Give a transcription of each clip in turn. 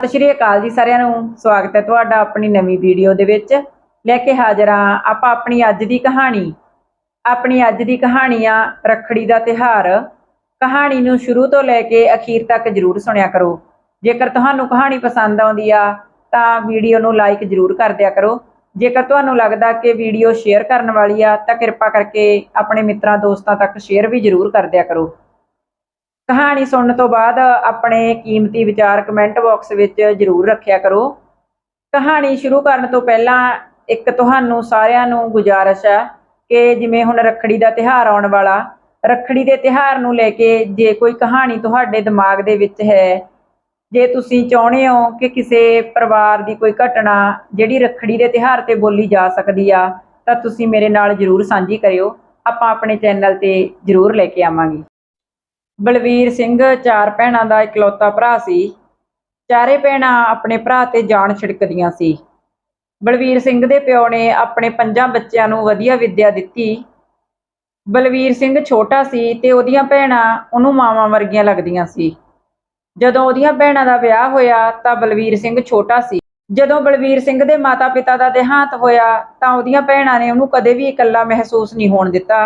ਸਤਿ ਸ਼੍ਰੀ ਅਕਾਲ ਜੀ ਸਾਰਿਆਂ ਨੂੰ। ਸਵਾਗਤ ਹੈ ਤੁਹਾਡਾ ਆਪਣੀ ਨਵੀਂ ਵੀਡੀਓ ਦੇ ਵਿੱਚ। ਲੈ ਕੇ ਹਾਜ਼ਰ ਹਾਂ ਆਪਾਂ ਆਪਣੀ ਅੱਜ ਦੀ ਕਹਾਣੀ। ਆਪਣੀ ਅੱਜ ਦੀ ਕਹਾਣੀ ਆ ਰੱਖੜੀ ਦਾ ਤਿਹਾਰ ਕਹਾਣੀ ਨੂੰ ਸ਼ੁਰੂ ਤੋਂ ਲੈ ਕੇ ਅਖੀਰ ਤੱਕ ਜਰੂਰ ਸੁਣਿਆ ਕਰੋ। ਜੇਕਰ ਤੁਹਾਨੂੰ ਕਹਾਣੀ ਪਸੰਦ ਆਉਂਦੀ ਆ, ਤਾਂ ਵੀਡੀਓ ਨੂੰ ਲਾਈਕ ਜਰੂਰ ਕਰ ਦਿਆ ਕਰੋ। ਜੇਕਰ ਤੁਹਾਨੂੰ ਲੱਗਦਾ ਕਿ ਵੀਡੀਓ ਸ਼ੇਅਰ ਕਰਨ ਵਾਲੀ ਆ, ਤਾਂ ਕਿਰਪਾ ਕਰਕੇ ਆਪਣੇ ਮਿੱਤਰਾਂ, ਦੋਸਤਾਂ ਤੱਕ ਸ਼ੇਅਰ ਵੀ ਜਰੂਰ ਕਰ ਦਿਆ ਕਰੋ। ਕਹਾਣੀ ਸੁਣਨ ਤੋਂ ਬਾਅਦ ਆਪਣੇ ਕੀਮਤੀ ਵਿਚਾਰ ਕਮੈਂਟ ਬਾਕਸ ਵਿੱਚ ਜਰੂਰ ਰੱਖਿਆ ਕਰੋ। ਕਹਾਣੀ ਸ਼ੁਰੂ ਕਰਨ ਤੋਂ ਪਹਿਲਾਂ ਇੱਕ ਤੁਹਾਨੂੰ ਸਾਰਿਆਂ ਨੂੰ ਗੁਜ਼ਾਰਿਸ਼ ਹੈ ਕਿ ਜਿਵੇਂ ਹੁਣ ਰੱਖੜੀ ਦਾ ਤਿਹਾਰ ਆਉਣ ਵਾਲਾ, ਰੱਖੜੀ ਦੇ ਤਿਹਾਰ ਨੂੰ ਲੈ ਕੇ ਜੇ ਕੋਈ ਕਹਾਣੀ ਤੁਹਾਡੇ ਦਿਮਾਗ ਦੇ ਵਿੱਚ ਹੈ, ਜੇ ਤੁਸੀਂ ਚਾਹੁੰਦੇ ਹੋ ਕਿ ਕਿਸੇ ਪਰਿਵਾਰ ਦੀ ਕੋਈ ਘਟਨਾ ਜਿਹੜੀ ਰੱਖੜੀ ਦੇ ਤਿਹਾਰ ਤੇ ਬੋਲੀ ਜਾ ਸਕਦੀ ਆ, ਤਾਂ ਤੁਸੀਂ ਮੇਰੇ ਨਾਲ ਜਰੂਰ ਸਾਂਝੀ ਕਰਿਓ। ਆਪਾਂ ਆਪਣੇ ਚੈਨਲ ਤੇ ਜਰੂਰ ਲੈ ਕੇ ਆਵਾਂਗੇ। ਬਲਵੀਰ ਸਿੰਘ, ਚਾਰ ਭੈਣਾਂ ਦਾ ਇਕਲੌਤਾ ਭਰਾ ਸੀ। ਚਾਰੇ ਭੈਣਾਂ ਆਪਣੇ ਭਰਾ ਤੇ ਜਾਨ ਛਿੜਕਦੀਆਂ ਸੀ। ਬਲਵੀਰ ਸਿੰਘ ਦੇ ਪਿਓ ਨੇ ਆਪਣੇ ਪੰਜਾਂ ਬੱਚਿਆਂ ਨੂੰ ਵਧੀਆ ਵਿੱਦਿਆ ਦਿੱਤੀ। ਬਲਵੀਰ ਸਿੰਘ ਛੋਟਾ ਸੀ ਤੇ ਉਹਦੀਆਂ ਭੈਣਾਂ ਉਹਨੂੰ ਮਾਵਾਂ ਵਰਗੀਆਂ ਲੱਗਦੀਆਂ ਸੀ। ਜਦੋਂ ਉਹਦੀਆਂ ਭੈਣਾਂ ਦਾ ਵਿਆਹ ਹੋਇਆ ਤਾਂ ਬਲਵੀਰ ਸਿੰਘ ਛੋਟਾ ਸੀ। ਜਦੋਂ ਬਲਵੀਰ ਸਿੰਘ ਦੇ ਮਾਤਾ-ਪਿਤਾ ਦਾ ਦੇਹਾਂਤ ਹੋਇਆ ਤਾਂ ਉਹਦੀਆਂ ਭੈਣਾਂ ਨੇ ਉਹਨੂੰ ਕਦੇ ਵੀ ਇਕੱਲਾ ਮਹਿਸੂਸ ਨਹੀਂ ਹੋਣ ਦਿੱਤਾ।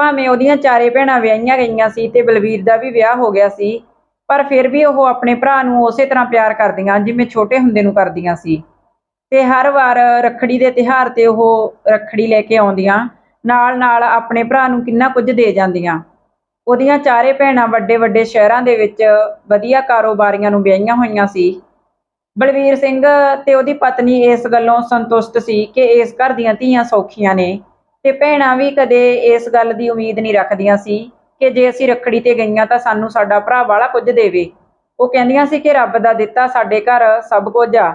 ਭਾਵੇਂ ਉਹਦੀਆਂ ਚਾਰੇ ਭੈਣਾਂ ਵਿਆਹੀਆਂ ਗਈਆਂ ਸੀ ਤੇ ਬਲਵੀਰ ਦਾ ਵੀ ਵਿਆਹ ਹੋ ਗਿਆ ਸੀ, ਪਰ ਫਿਰ ਵੀ ਉਹ ਆਪਣੇ ਭਰਾ ਨੂੰ ਉਸੇ ਤਰ੍ਹਾਂ ਪਿਆਰ ਕਰਦੀਆਂ, ਜਿਵੇਂ ਛੋਟੇ ਹੁੰਦੇ ਨੂੰ ਕਰਦੀਆਂ ਸੀ। ਤੇ ਹਰ ਵਾਰ ਰੱਖੜੀ ਦੇ ਤਿਹਾਰ ਤੇ ਉਹ ਰੱਖੜੀ ਲੈ ਕੇ ਆਉਂਦੀਆਂ, ਨਾਲ-ਨਾਲ ਆਪਣੇ ਭਰਾ ਨੂੰ ਕਿੰਨਾ ਕੁਝ ਦੇ ਜਾਂਦੀਆਂ। ਉਹਦੀਆਂ ਚਾਰੇ ਭੈਣਾਂ ਵੱਡੇ-ਵੱਡੇ ਸ਼ਹਿਰਾਂ ਦੇ ਵਿੱਚ ਵਧੀਆ ਕਾਰੋਬਾਰੀਆਂ ਨੂੰ ਵਿਆਹੀਆਂ ਹੋਈਆਂ ਸੀ। ਬਲਵੀਰ ਸਿੰਘ ਤੇ ਉਹਦੀ ਪਤਨੀ ਇਸ ਗੱਲੋਂ ਸੰਤੁਸ਼ਟ ਸੀ ਕਿ ਇਸ ਘਰ ਦੀਆਂ ਧੀਆਂ ਸੌਖੀਆਂ ਨੇ। ਤੇ ਭੈਣਾਂ ਵੀ ਕਦੇ ਇਸ ਗੱਲ ਦੀ ਉਮੀਦ ਨਹੀਂ ਰੱਖਦੀਆਂ ਸੀ ਕਿ ਜੇ ਅਸੀਂ ਰੱਖੜੀ ਤੇ ਗਈਆਂ ਤਾਂ ਸਾਨੂੰ ਸਾਡਾ ਭਰਾ ਵਾਲਾ ਕੁਝ ਦੇਵੇ। ਉਹ ਕਹਿੰਦੀਆਂ ਸੀ ਕਿ ਰੱਬ ਦਾ ਦਿੱਤਾ ਸਾਡੇ ਘਰ ਸਭ ਕੁਝ ਆ।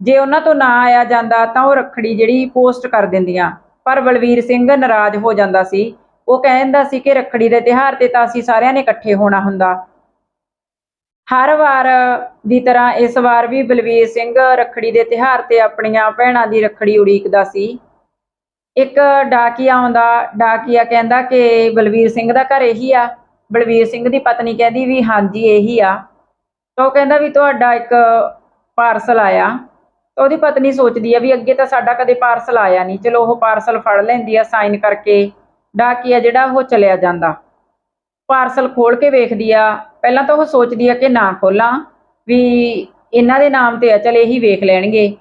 ਜੇ ਉਹਨਾਂ ਤੋਂ ਨਾ ਆਇਆ ਜਾਂਦਾ ਤਾਂ ਉਹ ਰੱਖੜੀ ਜਿਹੜੀ ਪੋਸਟ ਕਰ ਦਿੰਦੀਆਂ। ਪਰ ਬਲਵੀਰ ਸਿੰਘ ਨਾਰਾਜ਼ ਹੋ ਜਾਂਦਾ ਸੀ। ਉਹ ਕਹਿੰਦਾ ਸੀ ਕਿ ਰੱਖੜੀ ਦੇ ਤਿਹਾਰ ਤੇ ਤਾਂ ਅਸੀਂ ਸਾਰਿਆਂ ਨੇ ਇਕੱਠੇ ਹੋਣਾ ਹੁੰਦਾ। ਹਰ ਵਾਰ ਦੀ ਤਰ੍ਹਾਂ ਇਸ ਵਾਰ ਵੀ ਬਲਵੀਰ ਸਿੰਘ ਰੱਖੜੀ ਦੇ ਤਿਹਾਰ ਤੇ ਆਪਣੀਆਂ ਭੈਣਾਂ ਦੀ ਰੱਖੜੀ ਉਡੀਕਦਾ ਸੀ। ਇੱਕ ਡਾਕੀਆ ਆਉਂਦਾ, ਡਾਕੀਆ ਕਹਿੰਦਾ ਕਿ ਬਲਵੀਰ ਸਿੰਘ ਦਾ ਘਰ ਇਹੀ ਆ। ਬਲਵੀਰ ਸਿੰਘ ਦੀ ਪਤਨੀ ਕਹਿੰਦੀ ਵੀ ਹਾਂਜੀ, ਇਹੀ ਆ। ਤਾਂ ਉਹ ਕਹਿੰਦਾ ਵੀ ਤੁਹਾਡਾ ਇੱਕ ਪਾਰਸਲ ਆਇਆ। ਤਾਂ ਉਹਦੀ ਪਤਨੀ ਸੋਚਦੀ ਆ ਵੀ ਅੱਗੇ ਤਾਂ ਸਾਡਾ ਕਦੇ ਪਾਰਸਲ ਆਇਆ ਨਹੀਂ। ਚਲੋ ਉਹ ਪਾਰਸਲ ਫੜ ਲੈਂਦੀ ਆ, ਸਾਈਨ ਕਰਕੇ ਡਾਕੀਆ ਜਿਹੜਾ ਉਹ ਚਲਿਆ ਜਾਂਦਾ। ਪਾਰਸਲ ਖੋਲ ਕੇ ਵੇਖਦੀ ਆ। ਪਹਿਲਾਂ ਤਾਂ ਉਹ ਸੋਚਦੀ ਆ ਕਿ ਨਾ ਖੋਲਾਂ, ਵੀ ਇਹਨਾਂ ਦੇ ਨਾਮ ਤੇ ਆ, ਚਲ ਇਹੀ ਵੇਖ ਲੈਣਗੇ।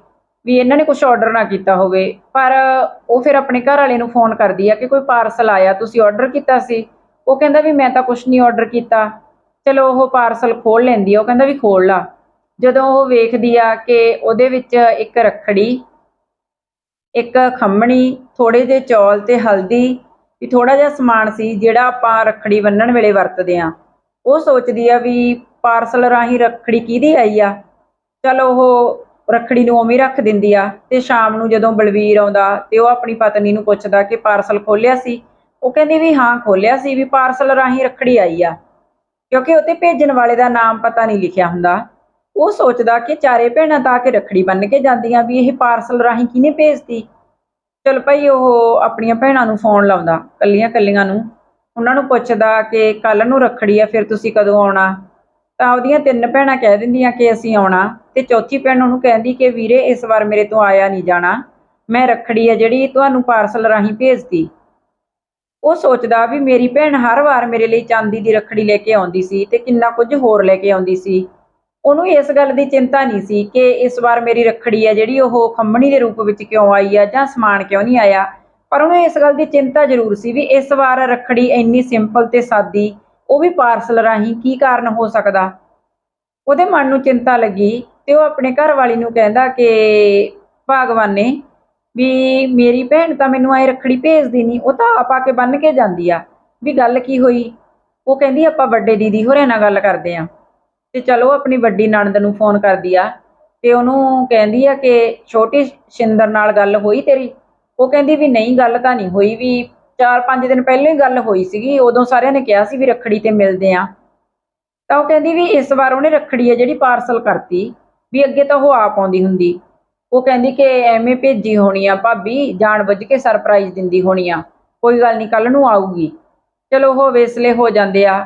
ਵੀ ਇਹਨਾਂ ਨੇ ਕੁਝ ਆਰਡਰ ਨਾ ਕੀਤਾ ਹੋਵੇ। ਪਰ ਉਹ ਫਿਰ ਆਪਣੇ ਘਰ ਵਾਲੇ ਨੂੰ ਫੋਨ ਕਰਦੀ ਆ ਕਿ ਕੋਈ ਪਾਰਸਲ ਆਇਆ, ਤੁਸੀਂ ਆਰਡਰ ਕੀਤਾ ਸੀ? ਉਹ ਕਹਿੰਦਾ ਵੀ ਮੈਂ ਤਾਂ ਕੁਝ ਨਹੀਂ ਆਰਡਰ ਕੀਤਾ। ਚਲੋ ਉਹ ਪਾਰਸਲ ਖੋਲ ਲੈਂਦੀ ਆ, ਉਹ ਕਹਿੰਦਾ ਵੀ ਖੋਲ ਲਾ। ਜਦੋਂ ਉਹ ਵੇਖਦੀ ਆ ਕਿ ਉਹਦੇ ਵਿੱਚ ਇੱਕ ਰੱਖੜੀ, ਇੱਕ ਖੰਮਣੀ ਥੋੜੇ ਜਿਹੇ ਚੌਲ ਤੇ ਹਲਦੀ, ਵੀ ਥੋੜਾ ਜਿਹਾ ਸਮਾਨ ਸੀ ਜਿਹੜਾ ਆਪਾਂ ਰੱਖੜੀ ਬੰਨਣ ਵੇਲੇ ਵਰਤਦੇ ਆ। ਉਹ ਸੋਚਦੀ ਆ ਵੀ ਪਾਰਸਲ ਰਾਹੀਂ ਰੱਖੜੀ ਕਿਹਦੀ ਆਈ ਆ? ਚਲੋ ਉਹ ਰੱਖੜੀ ਨੂੰ ਉਵੇਂ ਰੱਖ ਦਿੰਦੀ ਆ ਤੇ ਸ਼ਾਮ ਨੂੰ ਜਦੋਂ ਬਲਵੀਰ ਆਉਂਦਾ ਤੇ ਉਹ ਆਪਣੀ ਪਤਨੀ ਨੂੰ ਪੁੱਛਦਾ ਕਿ ਪਾਰਸਲ ਖੋਲਿਆ ਸੀ, ਉਹ ਕਹਿੰਦੀ ਵੀ ਹਾਂ, ਖੋਲਿਆ ਸੀ ਵੀ ਪਾਰਸਲ ਰਾਹੀਂ ਰੱਖੜੀ ਆਈ ਆ। ਕਿਉਂਕਿ ਉੱਤੇ ਭੇਜਣ ਵਾਲੇ ਦਾ ਨਾਮ ਪਤਾ ਨਹੀਂ ਲਿਖਿਆ ਹੁੰਦਾ। ਉਹ ਸੋਚਦਾ ਕਿ ਚਾਰੇ ਭੈਣਾਂ ਤਾਂ ਆ ਕੇ ਰੱਖੜੀ ਬੰਨ ਕੇ ਜਾਂਦੀਆਂ ਵੀ ਇਹ ਪਾਰਸਲ ਰਾਹੀਂ ਕਿਹਨੇ ਭੇਜਤੀ? ਚਲ ਭਾਈ ਉਹ ਆਪਣੀਆਂ ਭੈਣਾਂ ਨੂੰ ਫੋਨ ਲਾਉਂਦਾ ਕੱਲੀਆਂ ਕੱਲੀਆਂ ਨੂੰ। ਉਹਨਾਂ ਨੂੰ ਪੁੱਛਦਾ ਕਿ ਕੱਲ ਨੂੰ ਰੱਖੜੀ ਆ, ਫਿਰ ਤੁਸੀਂ ਕਦੋਂ ਆਉਣਾ? ਤਾਂ ਉਹਦੀਆਂ ਤਿੰਨ ਭੈਣਾਂ ਕਹਿ ਦਿੰਦੀਆਂ ਕਿ ਅਸੀਂ ਆਉਣਾ ਤੇ ਚੌਥੀ ਭੈਣ ਉਹਨੂੰ ਕਹਿੰਦੀ ਕਿ ਵੀਰੇ ਇਸ ਵਾਰ ਮੇਰੇ ਤੋਂ ਆਇਆ ਨਹੀਂ ਜਾਣਾ, ਮੈਂ ਰੱਖੜੀ ਆ ਜਿਹੜੀ ਤੁਹਾਨੂੰ ਪਾਰਸਲ ਰਾਹੀਂ ਭੇਜਤੀ। ਉਹ ਸੋਚਦਾ ਵੀ ਮੇਰੀ ਭੈਣ ਹਰ ਵਾਰ ਮੇਰੇ ਲਈ ਚਾਂਦੀ ਦੀ ਰੱਖੜੀ ਲੈ ਕੇ ਆਉਂਦੀ ਸੀ ਤੇ ਕਿੰਨਾ ਕੁਝ ਹੋਰ ਲੈ ਕੇ ਆਉਂਦੀ ਸੀ। ਉਹਨੂੰ ਇਸ ਗੱਲ ਦੀ ਚਿੰਤਾ ਨਹੀਂ ਸੀ ਕਿ ਇਸ ਵਾਰ ਮੇਰੀ ਰੱਖੜੀ ਹੈ ਜਿਹੜੀ ਉਹ ਖੰਮਣੀ ਦੇ ਰੂਪ ਵਿੱਚ ਕਿਉਂ ਆਈ ਆ ਜਾਂ ਸਮਾਨ ਕਿਉਂ ਨਹੀਂ ਆਇਆ, ਪਰ ਉਹਨੂੰ ਇਸ ਗੱਲ ਦੀ ਚਿੰਤਾ ਜ਼ਰੂਰ ਸੀ ਵੀ ਇਸ ਵਾਰ ਰੱਖੜੀ ਇੰਨੀ ਸਿੰਪਲ ਤੇ ਸਾਦੀ ਉਹ ਵੀ ਪਾਰਸਲ ਰਾਹੀਂ ਕੀ ਕਾਰਨ ਹੋ ਸਕਦਾ? ਉਹਦੇ ਮਨ ਨੂੰ ਚਿੰਤਾ ਲੱਗੀ ਤੇ ਉਹ ਆਪਣੇ ਘਰ ਵਾਲੀ ਨੂੰ ਕਹਿੰਦਾ ਕਿ ਭਗਵਾਨ ਨੇ ਵੀ ਮੇਰੀ ਭੈਣ ਤਾਂ ਮੈਨੂੰ ਐ ਰੱਖੜੀ ਭੇਜਦੀ ਨਹੀਂ ਉਹ ਤਾਂ ਆਪ ਆ ਕੇ ਬੰਨ ਕੇ ਜਾਂਦੀ ਆ। ਵੀ ਗੱਲ ਕੀ ਹੋਈ? ਉਹ ਕਹਿੰਦੀ, ਆਪਾਂ ਵੱਡੇ ਦੀਦੀ ਹੋਰਾਂ ਨਾਲ ਗੱਲ ਕਰਦੇ ਆ। ਤੇ ਚਲੋ ਆਪਣੀ ਵੱਡੀ ਨਣਦ ਨੂੰ ਫੋਨ ਕਰਦੀ ਆ ਤੇ ਉਹਨੂੰ ਕਹਿੰਦੀ ਆ ਕਿ ਛੋਟੀ ਸ਼ਿੰਦਰ ਨਾਲ ਗੱਲ ਹੋਈ ਤੇਰੀ? ਉਹ ਕਹਿੰਦੀ ਵੀ ਨਹੀਂ, ਗੱਲ ਤਾਂ ਨਹੀਂ ਹੋਈ ਵੀ 4-5 ਦਿਨ ਪਹਿਲਾਂ ਹੀ ਗੱਲ ਹੋਈ ਸੀਗੀ, ਉਦੋਂ ਸਾਰਿਆਂ ਨੇ ਕਿਹਾ ਸੀ ਵੀ ਰੱਖੜੀ ਤੇ ਮਿਲਦੇ ਆ ਤਾਂ ਉਹ ਕਹਿੰਦੀ ਵੀ ਇਸ ਵਾਰ ਉਹਨੇ ਰੱਖੜੀ ਆ ਜਿਹੜੀ ਪਾਰਸਲ ਕਰਤੀ, ਵੀ ਅੱਗੇ ਤਾਂ ਉਹ ਆਪ ਆਉਂਦੀ ਹੁੰਦੀ। ਉਹ ਕਹਿੰਦੀ ਕਿ ਐਵੇਂ ਭੇਜੀ ਹੋਣੀ ਆ ਭਾਬੀ, ਜਾਣ ਬੁੱਝ ਕੇ ਸਰਪ੍ਰਾਈਜ਼ ਦਿੰਦੀ ਹੋਣੀ ਆ। ਕੋਈ ਗੱਲ ਨਹੀਂ ਕੱਲ ਨੂੰ ਆਊਗੀ। ਚਲੋ ਉਹ ਵੇਸਲੇ ਹੋ ਜਾਂਦੇ ਆ।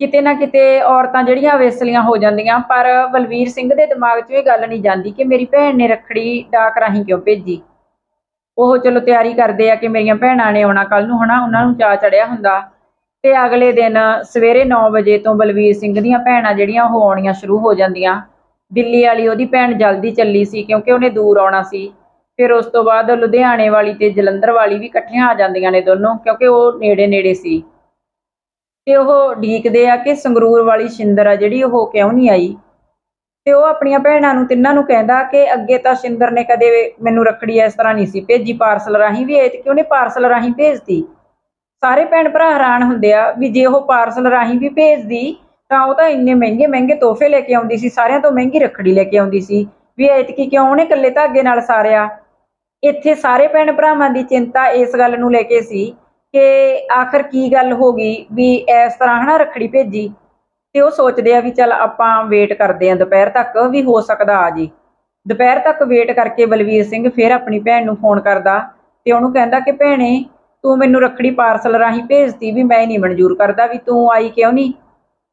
ਕਿਤੇ ਨਾ ਕਿਤੇ ਔਰਤਾਂ ਜਿਹੜੀਆਂ ਵੇਸਲੀਆਂ ਹੋ ਜਾਂਦੀਆਂ, ਪਰ ਬਲਵੀਰ ਸਿੰਘ ਦੇ ਦਿਮਾਗ 'ਚ ਇਹ ਗੱਲ ਨਹੀਂ ਜਾਂਦੀ ਕਿ ਮੇਰੀ ਭੈਣ ਨੇ ਰੱਖੜੀ ਡਾਕ ਰਾਹੀਂ ਕਿਉਂ ਭੇਜੀ? ਉਹ ਚਲੋ ਤਿਆਰੀ ਕਰਦੇ ਆ ਕਿ ਮੇਰੀਆਂ ਭੈਣਾਂ ਨੇ ਆਉਣਾ ਕੱਲ ਨੂੰ, ਹਨਾ? ਉਹਨਾਂ ਨੂੰ ਚਾਅ ਚੜਿਆ ਹੁੰਦਾ। ਤੇ ਅਗਲੇ ਦਿਨ ਸਵੇਰੇ 9 ਵਜੇ ਤੋਂ ਬਲਵੀਰ ਸਿੰਘ ਦੀਆਂ ਭੈਣਾਂ ਜਿਹੜੀਆਂ ਉਹ ਆਉਣੀਆਂ ਸ਼ੁਰੂ ਹੋ ਜਾਂਦੀਆਂ। ਦਿੱਲੀ ਵਾਲੀ ਉਹਦੀ ਭੈਣ ਜਲਦੀ ਚੱਲੀ ਸੀ ਕਿਉਂਕਿ ਉਹਨੇ ਦੂਰ ਆਉਣਾ ਸੀ। ਫਿਰ ਉਸ ਤੋਂ ਬਾਅਦ ਲੁਧਿਆਣੇ ਵਾਲੀ ਤੇ ਜਲੰਧਰ ਵਾਲੀ ਵੀ ਇਕੱਠੀਆਂ ਆ ਜਾਂਦੀਆਂ ਨੇ ਦੋਨੋਂ ਕਿਉਂਕਿ ਉਹ ਨੇੜੇ ਨੇੜੇ ਸੀ। ਤੇ ਉਹ ਢੀਕਦੇ ਆ ਕਿ ਸੰਗਰੂਰ ਵਾਲੀ ਸ਼ਿੰਦਰ ਆ ਜਿਹੜੀ ਉਹ ਕਿਉਂ ਨਹੀਂ ਆਈ? ਤੇ ਉਹ ਆਪਣੀਆਂ ਭੈਣਾਂ ਨੂੰ ਤਿੰਨਾਂ ਨੂੰ ਕਹਿੰਦਾ ਕਿ ਅੱਗੇ ਤਾਂ ਸ਼ਿੰਦਰ ਨੇ ਕਦੇ ਮੈਨੂੰ ਰੱਖੜੀ ਇਸ ਤਰ੍ਹਾਂ ਨਹੀਂ ਸੀ ਭੇਜੀ, ਪਾਰਸਲ ਰਾਹੀਂ ਵੀ ਇਹ ਕਿ ਉਹਨੇ ਪਾਰਸਲ ਰਾਹੀਂ ਭੇਜਤੀ? ਸਾਰੇ ਭੈਣ ਭਰਾ ਹੈਰਾਨ ਹੁੰਦੇ ਆ ਵੀ ਜੇ ਉਹ ਪਾਰਸਲ ਰਾਹੀਂ ਵੀ ਭੇਜਦੀ, ਤਾਂ ਉਹ ਤਾਂ ਇੰਨੇ ਮਹਿੰਗੇ ਮਹਿੰਗੇ ਤੋਹਫੇ ਲੈ ਕੇ ਆਉਂਦੀ ਸੀ, ਸਾਰਿਆਂ ਤੋਂ ਮਹਿੰਗੀ ਰੱਖੜੀ ਲੈ ਕੇ ਆਉਂਦੀ ਸੀ, ਵੀ ਐਤਕੀ ਕਿਉਂ ਉਹਨੇ ਇਕੱਲੇ ਧਾਗੇ ਨਾਲ ਸਾਰਿਆ? ਇੱਥੇ ਸਾਰੇ ਭੈਣ ਭਰਾਵਾਂ ਦੀ ਚਿੰਤਾ ਇਸ ਗੱਲ ਨੂੰ ਲੈ ਕੇ ਸੀ ਕਿ ਆਖਰ ਕੀ ਗੱਲ ਹੋ ਗਈ ਵੀ ਇਸ ਤਰ੍ਹਾਂ ਹਨਾ ਰੱਖੜੀ ਭੇਜੀ? ਤੇ ਉਹ ਸੋਚਦੇ ਆ ਵੀ ਚੱਲ ਆਪਾਂ ਵੇਟ ਕਰਦੇ ਆ ਦੁਪਹਿਰ ਤੱਕ ਵੀ ਹੋ ਸਕਦਾ ਆ ਜੀ। ਦੁਪਹਿਰ ਤੱਕ ਵੇਟ ਕਰਕੇ ਬਲਵੀਰ ਸਿੰਘ ਫਿਰ ਆਪਣੀ ਭੈਣ ਨੂੰ ਫੋਨ ਕਰਦਾ ਤੇ ਉਹਨੂੰ ਕਹਿੰਦਾ ਕਿ ਭੈਣੇ ਤੂੰ ਮੈਨੂੰ ਰੱਖੜੀ ਪਾਰਸਲ ਰਾਹੀਂ ਭੇਜਤੀ ਵੀ ਮੈਂ ਨਹੀਂ ਮਨਜ਼ੂਰ ਕਰਦਾ ਵੀ ਤੂੰ ਆਈ ਕਿਉਂ ਨਹੀਂ।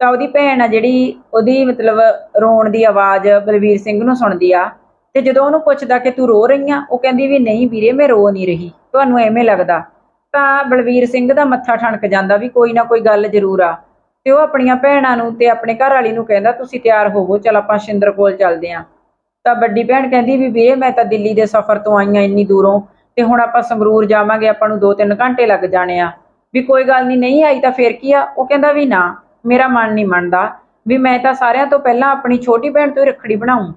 ਤਾਂ ਉਹਦੀ ਭੈਣ ਆ ਜਿਹੜੀ ਉਹਦੀ ਮਤਲਬ ਰੋਣ ਦੀ ਆਵਾਜ਼ ਬਲਵੀਰ ਸਿੰਘ ਨੂੰ ਸੁਣਦੀ ਆ ਤੇ ਜਦੋਂ ਉਹਨੂੰ ਪੁੱਛਦਾ ਕਿ ਤੂੰ ਰੋ ਰਹੀ ਆ, ਉਹ ਕਹਿੰਦੀ ਵੀ ਨਹੀਂ ਵੀਰੇ, ਮੈਂ ਰੋ ਨਹੀਂ ਰਹੀ, ਤੁਹਾਨੂੰ ਐਵੇਂ ਲੱਗਦਾ। ਤਾਂ ਬਲਵੀਰ ਸਿੰਘ ਦਾ ਮੱਥਾ ਠਣਕ ਜਾਂਦਾ ਵੀ ਕੋਈ ਨਾ ਕੋਈ ਗੱਲ ਜ਼ਰੂਰ ਆ। ਤੇ ਉਹ ਆਪਣੀਆਂ ਭੈਣਾਂ ਨੂੰ ਤੇ ਆਪਣੇ ਘਰ ਵਾਲੀ ਨੂੰ ਕਹਿੰਦਾ, ਤੁਸੀਂ ਤਿਆਰ ਹੋਵੋ, ਚਲ ਆਪਾਂ ਸ਼ਿੰਦਰ ਕੋਲ ਚੱਲਦੇ ਆਂ। ਤਾਂ ਵੱਡੀ ਭੈਣ ਕਹਿੰਦੀ ਵੀ ਵੀਰੇ, ਮੈਂ ਤਾਂ ਦਿੱਲੀ ਦੇ ਸਫ਼ਰ ਤੋਂ ਆਈ ਆਂ ਇੰਨੀ ਦੂਰੋਂ ਤੇ ਹੁਣ ਆਪਾਂ ਸੰਗਰੂਰ ਜਾਵਾਂਗੇ, ਆਪਾਂ ਨੂੰ 2-3 ਘੰਟੇ ਲੱਗ ਜਾਣੇ ਆ। ਵੀ ਕੋਈ ਗੱਲ ਨਹੀਂ ਨਹੀਂ ਆਈ ਤਾਂ ਫੇਰ ਕੀ ਆ? ਉਹ ਕਹਿੰਦਾ ਵੀ ਨਾ, ਮੇਰਾ ਮਨ ਨਹੀਂ ਮੰਨਦਾ ਵੀ ਮੈਂ ਤਾਂ ਸਾਰਿਆਂ ਤੋਂ ਪਹਿਲਾਂ ਆਪਣੀ ਛੋਟੀ ਭੈਣ ਤੋਂ ਹੀ ਰੱਖੜੀ ਬਣਾਉਂ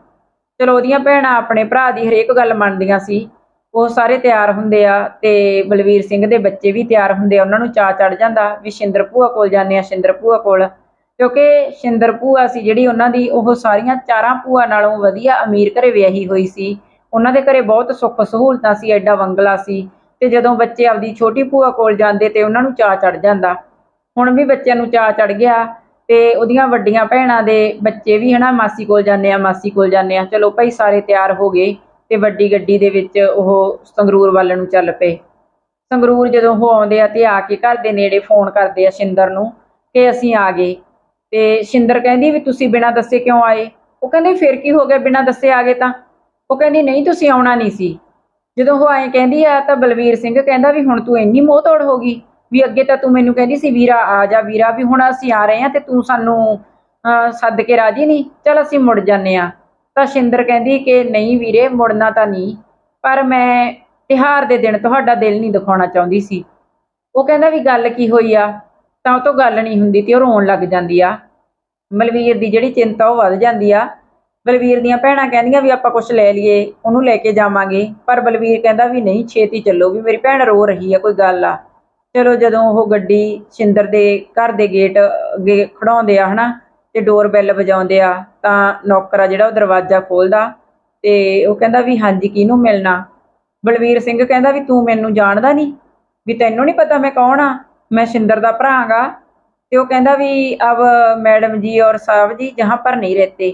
ਚਲੋ ਉਹਦੀਆਂ ਭੈਣਾਂ ਆਪਣੇ ਭਰਾ ਦੀ ਹਰੇਕ ਗੱਲ ਮੰਨਦੀਆਂ ਸੀ। ਉਹ ਸਾਰੇ ਤਿਆਰ ਹੁੰਦੇ ਆ ਤੇ ਬਲਵੀਰ ਸਿੰਘ ਦੇ ਬੱਚੇ ਵੀ ਤਿਆਰ ਹੁੰਦੇ ਆ, ਉਹਨਾਂ ਨੂੰ ਚਾਅ ਚੜ ਜਾਂਦਾ ਵੀ ਸ਼ਿੰਦਰ ਭੂਆ ਕੋਲ ਜਾਂਦੇ ਆ, ਸ਼ਿੰਦਰ ਭੂਆ ਕੋਲ। ਕਿਉਂਕਿ ਸ਼ਿੰਦਰ ਭੂਆ ਸੀ ਜਿਹੜੀ ਉਹਨਾਂ ਦੀ ਉਹ ਸਾਰੀਆਂ ਚਾਰਾਂ ਭੂਆ ਨਾਲੋਂ ਵਧੀਆ ਅਮੀਰ ਘਰੇ ਵਿਆਹੀ ਹੋਈ ਸੀ। ਉਹਨਾਂ ਦੇ ਘਰੇ ਬਹੁਤ ਸੁੱਖ ਸਹੂਲਤਾਂ ਸੀ, ਐਡਾ ਬੰਗਲਾ ਸੀ ਤੇ ਜਦੋਂ ਬੱਚੇ ਆਪਦੀ ਛੋਟੀ ਭੂਆ ਕੋਲ ਜਾਂਦੇ ਤੇ ਉਹਨਾਂ ਨੂੰ ਚਾਅ ਚੜ ਜਾਂਦਾ। ਹੁਣ ਵੀ ਬੱਚਿਆਂ ਨੂੰ ਚਾਅ ਚੜ ਗਿਆ ਤੇ ਉਹਦੀਆਂ ਵੱਡੀਆਂ ਭੈਣਾਂ ਦੇ ਬੱਚੇ ਵੀ ਹਨਾ ਮਾਸੀ ਕੋਲ ਜਾਂਦੇ ਆ, ਮਾਸੀ ਕੋਲ ਜਾਂਦੇ ਆ। ਚਲੋ ਭਾਈ ਸਾਰੇ ਤਿਆਰ ਹੋ ਗਏ। ਤੇ ਵੱਡੀ ਗੱਡੀ ਦੇ ਵਿੱਚ ਉਹ ਸੰਗਰੂਰ ਵੱਲ ਨੂੰ ਚੱਲ ਪਏ। ਸੰਗਰੂਰ ਜਦੋਂ ਉਹ ਆਉਂਦੇ ਆ ਤੇ ਆ ਕੇ ਘਰ ਦੇ ਨੇੜੇ ਫੋਨ ਕਰਦੇ ਆ ਸ਼ਿੰਦਰ ਨੂੰ ਕਿ ਅਸੀਂ ਆ ਗਏ। ਤੇ ਸ਼ਿੰਦਰ ਕਹਿੰਦੀ ਵੀ ਤੁਸੀਂ ਬਿਨਾਂ ਦੱਸੇ ਕਿਉਂ ਆਏ? ਉਹ ਕਹਿੰਦੇ ਫਿਰ ਕੀ ਹੋ ਗਿਆ ਬਿਨਾਂ ਦੱਸੇ ਆ ਗਏ ਤਾਂ? ਉਹ ਕਹਿੰਦੀ ਨਹੀਂ, ਤੁਸੀਂ ਆਉਣਾ ਨਹੀਂ ਸੀ। ਜਦੋਂ ਉਹ ਆਏ ਕਹਿੰਦੀ ਆ ਤਾਂ ਬਲਵੀਰ ਸਿੰਘ ਕਹਿੰਦਾ ਵੀ ਹੁਣ ਤੂੰ ਇੰਨੀ ਮੋਹ ਤੋੜ ਹੋ ਗਈ ਵੀ ਅੱਗੇ ਤਾਂ ਤੂੰ ਮੈਨੂੰ ਕਹਿੰਦੀ ਸੀ, ਵੀਰਾ ਆ ਜਾ, ਵੀਰਾ ਵੀ ਹੁਣ ਅਸੀਂ ਆ ਰਹੇ ਹਾਂ ਤੇ ਤੂੰ ਸਾਨੂੰ ਸੱਦ ਕੇ ਰਾਜੀ ਨਹੀਂ। ਚਲ ਅਸੀਂ ਮੁੜ ਜਾਂਦੇ ਆ ਤਾਂ ਸ਼ਿੰਦਰ ਕਹਿੰਦੀ ਕਿ ਨਹੀਂ ਵੀਰੇ, ਮੁੜਨਾ ਤਾਂ ਨਹੀਂ, ਪਰ ਮੈਂ ਤਿਹਾਰ ਦੇ ਦਿਨ ਤੁਹਾਡਾ ਦਿਲ ਨਹੀਂ ਦਿਖਾਉਣਾ ਚਾਹੁੰਦੀ ਸੀ। ਉਹ ਕਹਿੰਦਾ ਵੀ ਗੱਲ ਕੀ ਹੋਈ ਆ? ਤਾਂ ਉਹ ਤੋਂ ਗੱਲ ਨਹੀਂ ਹੁੰਦੀ ਤੇ ਉਹ ਰੋਣ ਲੱਗ ਜਾਂਦੀ ਆ। ਬਲਵੀਰ ਦੀ ਜਿਹੜੀ ਚਿੰਤਾ ਉਹ ਵੱਧ ਜਾਂਦੀ ਆ। ਬਲਵੀਰ ਦੀਆਂ ਭੈਣਾਂ ਕਹਿੰਦੀਆਂ ਵੀ ਆਪਾਂ ਕੁਝ ਲੈ ਲਈਏ, ਉਹਨੂੰ ਲੈ ਕੇ ਜਾਵਾਂਗੇ, ਪਰ ਬਲਵੀਰ ਕਹਿੰਦਾ ਵੀ ਨਹੀਂ, ਛੇਤੀ ਚੱਲੋ ਵੀ ਮੇਰੀ ਭੈਣ ਰੋ ਰਹੀ ਆ, ਕੋਈ ਗੱਲ ਆ। ਚਲੋ ਜਦੋਂ ਉਹ ਗੱਡੀ ਸ਼ਿੰਦਰ ਦੇ ਘਰ ਦੇ ਗੇਟ ਅੱਗੇ ਖੜਾਉਂਦੇ ਆ, ਹਨਾ ਤੇ ਡੋਰ ਬੈਲ ਵਜਾਉਂਦੇ ਆ, ਤਾਂ ਨੌਕਰ ਆ ਜਿਹੜਾ ਉਹ ਦਰਵਾਜ਼ਾ ਖੋਲਦਾ ਤੇ ਉਹ ਕਹਿੰਦਾ ਵੀ ਹਾਂਜੀ, ਕਿਹਨੂੰ ਮਿਲਣਾ? ਬਲਵੀਰ ਸਿੰਘ ਕਹਿੰਦਾ ਵੀ ਤੂੰ ਮੈਨੂੰ ਜਾਣਦਾ ਨਹੀਂ, ਵੀ ਤੈਨੂੰ ਨਹੀਂ ਪਤਾ ਮੈਂ ਕੌਣ ਆ? ਮੈਂ ਸ਼ਿੰਦਰ ਦਾ ਭਰਾ ਗਾ। ਤੇ ਉਹ ਕਹਿੰਦਾ ਵੀ ਅਬ ਮੈਡਮ ਜੀ ਔਰ ਸਾਹਿਬ ਜੀ ਜਹਾਂ ਪਰ ਨਹੀਂ ਰਹਤੇ।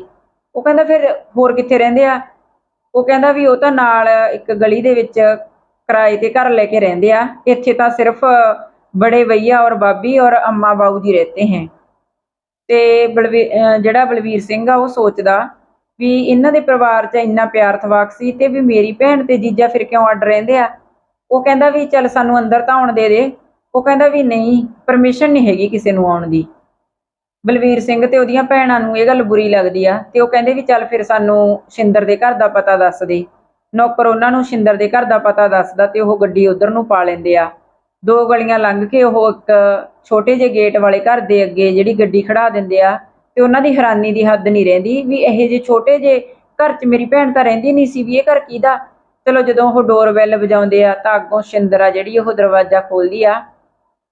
ਉਹ ਕਹਿੰਦਾ ਫਿਰ ਹੋਰ ਕਿੱਥੇ ਰਹਿੰਦੇ ਆ? ਉਹ ਕਹਿੰਦਾ ਵੀ ਉਹ ਤਾਂ ਨਾਲ ਇੱਕ ਗਲੀ ਦੇ ਵਿੱਚ ਕਿਰਾਏ ਤੇ ਘਰ ਲੈ ਕੇ ਰਹਿੰਦੇ ਆ। ਇੱਥੇ ਤਾਂ ਸਿਰਫ ਬੜੇ ਭਈਆ ਔਰ ਬਾਬੀ ਔਰ ਅੰਮਾ ਬਾਊ ਜੀ ਰਹਤੇ ਹੈ। ਤੇ ਬਲਵੀ ਜਿਹੜਾ ਬਲਵੀਰ ਸਿੰਘ ਆ ਉਹ ਸੋਚਦਾ ਵੀ ਇਹਨਾਂ ਦੇ ਪਰਿਵਾਰ 'ਚ ਇੰਨਾ ਪਿਆਰ ਥਵਾਕ ਸੀ ਤੇ ਵੀ ਮੇਰੀ ਭੈਣ ਤੇ ਜੀਜਾ ਫਿਰ ਕਿਉਂ ਅੱਡ ਰਹਿੰਦੇ ਆ? ਉਹ ਕਹਿੰਦਾ ਵੀ ਚੱਲ ਸਾਨੂੰ ਅੰਦਰ ਤਾਂ ਆਉਣ ਦੇ ਦੇ। ਉਹ ਕਹਿੰਦਾ ਵੀ ਨਹੀਂ ਪਰਮਿਸ਼ਨ ਨਹੀਂ ਹੈਗੀ ਕਿਸੇ ਨੂੰ ਆਉਣ ਦੀ। ਬਲਵੀਰ ਸਿੰਘ ਤੇ ਉਹਦੀਆਂ ਭੈਣਾਂ ਨੂੰ ਇਹ ਗੱਲ ਬੁਰੀ ਲੱਗਦੀ ਆ ਤੇ ਉਹ ਕਹਿੰਦੇ ਵੀ ਚੱਲ ਫਿਰ ਸਾਨੂੰ ਸ਼ਿੰਦਰ ਦੇ ਘਰ ਦਾ ਪਤਾ ਦੱਸ ਦੇ। ਨੌਕਰ ਉਹਨਾਂ ਨੂੰ ਸ਼ਿੰਦਰ ਦੇ ਘਰ ਦਾ ਪਤਾ ਦੱਸਦਾ ਤੇ ਉਹ ਗੱਡੀ ਉਧਰ ਨੂੰ ਪਾ ਲੈਂਦੇ ਆ। ਦੋ ਗਲੀਆਂ ਲੰਘ ਕੇ ਉਹ ਇੱਕ ਛੋਟੇ ਜਿਹੇ ਗੇਟ ਵਾਲੇ ਘਰ ਦੇ ਅੱਗੇ ਜਿਹੜੀ ਗੱਡੀ ਖੜਾ ਦਿੰਦੇ ਆ, ਤੇ ਉਹਨਾਂ ਦੀ ਹੈਰਾਨੀ ਦੀ ਹੱਦ ਨਹੀਂ ਰਹਿੰਦੀ ਵੀ ਇਹੋ ਜਿਹੇ ਛੋਟੇ ਜਿਹੇ ਘਰ 'ਚ ਮੇਰੀ ਭੈਣ ਤਾਂ ਰਹਿੰਦੀ ਨਹੀਂ ਸੀ ਵੀ ਇਹ ਘਰ ਕਿਹਦਾ। ਚਲੋ ਜਦੋਂ ਉਹ ਡੋਰ ਬੈਲ ਵਜਾਉਂਦੇ ਆ ਤਾਂ ਅੱਗੋਂ ਸ਼ਿੰਦਰ ਆ ਜਿਹੜੀ ਉਹ ਦਰਵਾਜ਼ਾ ਖੋਲਦੀ ਆ,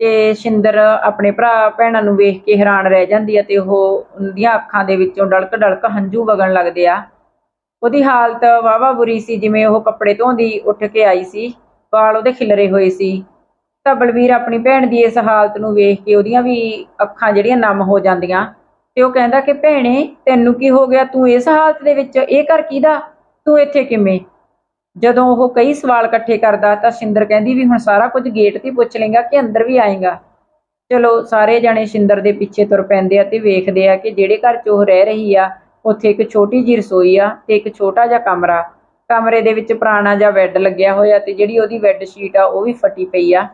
ਤੇ ਸ਼ਿੰਦਰ ਆਪਣੇ ਭਰਾ ਭੈਣਾਂ ਨੂੰ ਵੇਖ ਕੇ ਹੈਰਾਨ ਰਹਿ ਜਾਂਦੀ ਆ ਤੇ ਉਹ ਉਹਦੀਆਂ ਅੱਖਾਂ ਦੇ ਵਿੱਚੋਂ ਡਲਕ ਡਲਕ ਹੰਝੂ ਵਗਣ ਲੱਗਦੇ ਆ। ਉਹਦੀ ਹਾਲਤ ਵਾਵਾ ਬੁਰੀ ਸੀ, ਜਿਵੇਂ ਉਹ ਕੱਪੜੇ ਧੋਂਦੀ ਉੱਠ ਕੇ ਆਈ ਸੀ, ਵਾਲ ਉਹਦੇ ਖਿਲਰੇ ਹੋਏ ਸੀ। ਤਾਂ ਬਲਵੀਰ ਆਪਣੀ ਭੈਣ ਦੀ ਇਸ ਹਾਲਤ ਨੂੰ ਵੇਖ ਕੇ ਉਹਦੀਆਂ ਵੀ ਅੱਖਾਂ ਜਿਹੜੀਆਂ ਨਮ ਹੋ ਜਾਂਦੀਆਂ। ਤੇ ਉਹ ਕਹਿੰਦਾ ਕਿ ਭੈਣੇ, ਤੈਨੂੰ ਕੀ ਹੋ ਗਿਆ? ਤੂੰ ਇਸ ਹਾਲਤ ਦੇ ਵਿੱਚ, ਇਹ ਘਰ ਕਿਹਦਾ? ਤੂੰ ਇੱਥੇ ਕਿਵੇਂ? ਜਦੋਂ ਉਹ ਕਈ ਸਵਾਲ ਇਕੱਠੇ ਕਰਦਾ, ਤਾਂ ਸ਼ਿੰਦਰ ਕਹਿੰਦੀ ਵੀ ਹੁਣ ਸਾਰਾ ਕੁਝ ਗੇਟ ਤੇ ਪੁੱਛ ਲੇਗਾ ਕਿ ਅੰਦਰ ਵੀ ਆਏਗਾ। ਚਲੋ, ਸਾਰੇ ਜਣੇ ਸ਼ਿੰਦਰ ਦੇ ਪਿੱਛੇ ਤੁਰ ਪੈਂਦੇ ਆ ਤੇ ਵੇਖਦੇ ਆ ਕਿ ਜਿਹੜੇ ਘਰ 'ਚ ਉਹ ਰਹਿ ਰਹੀ ਆ, ਉੱਥੇ ਇੱਕ ਛੋਟੀ ਜਿਹੀ ਰਸੋਈ ਆ ਤੇ ਇੱਕ ਛੋਟਾ ਜਿਹਾ ਕਮਰਾ। ਕਮਰੇ ਦੇ ਵਿੱਚ ਪੁਰਾਣਾ ਜਿਹਾ ਬੈੱਡ ਲੱਗਿਆ ਹੋਇਆ ਤੇ ਜਿਹੜੀ ਉਹਦੀ ਬੈੱਡ ਸ਼ੀਟ ਆ, ਉਹ ਵੀ ਫਟੀ ਪਈ ਆ।